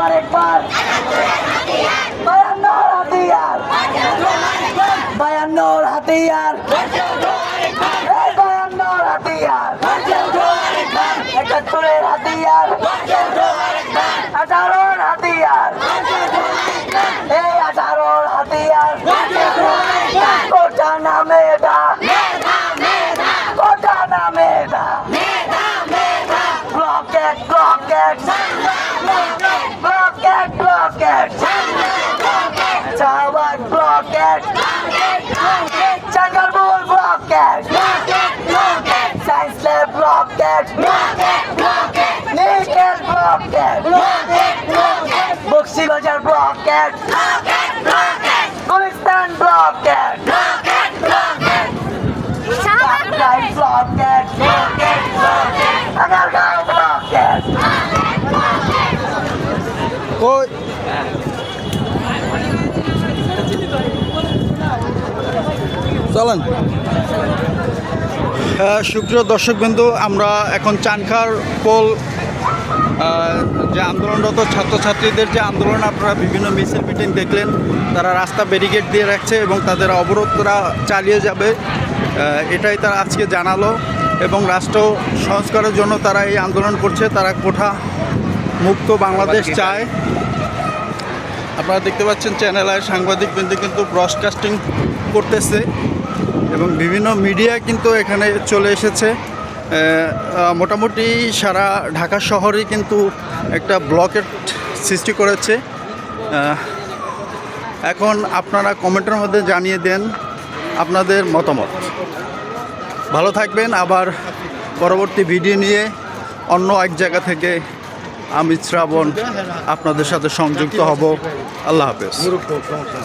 আরেকবার বায়ান্নর হাতিয়ার বায়ান্নর হাতিয়ার বায়ান্নর হাতিয়ার একাত্তরের হাতিয়ার ব্লকেট চাঙ্গালপুর blockade science lab blockade nickel blockade Bakshibazar blockade Gulistan blockade Saturday blocket, blocket, blocket. Agargaon blocket. ওই চলেন। আহ, সুপ্রিয় দর্শকবৃন্দু আমরা এখন চানখার পোল যে আন্দোলনরত ছাত্রছাত্রীদের যে আন্দোলন আপনারা বিভিন্ন মিছিল মিটিং দেখলেন। তারা রাস্তা ব্যারিকেড দিয়ে রাখছে এবং তাদের অবরোধ করা চালিয়ে যাবে। এটাই তারা আজকে জানালো এবং রাষ্ট্র সংস্কারের জন্য তারা এই আন্দোলন করছে। তারা কোঠা মুক্ত বাংলাদেশ চায়। আপনারা দেখতে পাচ্ছেন চ্যানেলের সাংবাদিক বিন্দু কিন্তু ব্রডকাস্টিং করতেছে। এবং বিভিন্ন মিডিয়া কিন্তু এখানে চলে এসেছে। মোটামুটি সারা ঢাকা শহরে কিন্তু একটা ব্লকের সৃষ্টি করেছে। এখন আপনারা কমেন্টের মধ্যে জানিয়ে দেন আপনাদের মতামত। ভালো থাকবেন, আবার পরবর্তী ভিডিও নিয়ে অন্য এক জায়গা থেকে আমি শ্রাবণ আপনাদের সাথে সংযুক্ত হব। আল্লাহ হাফেজ।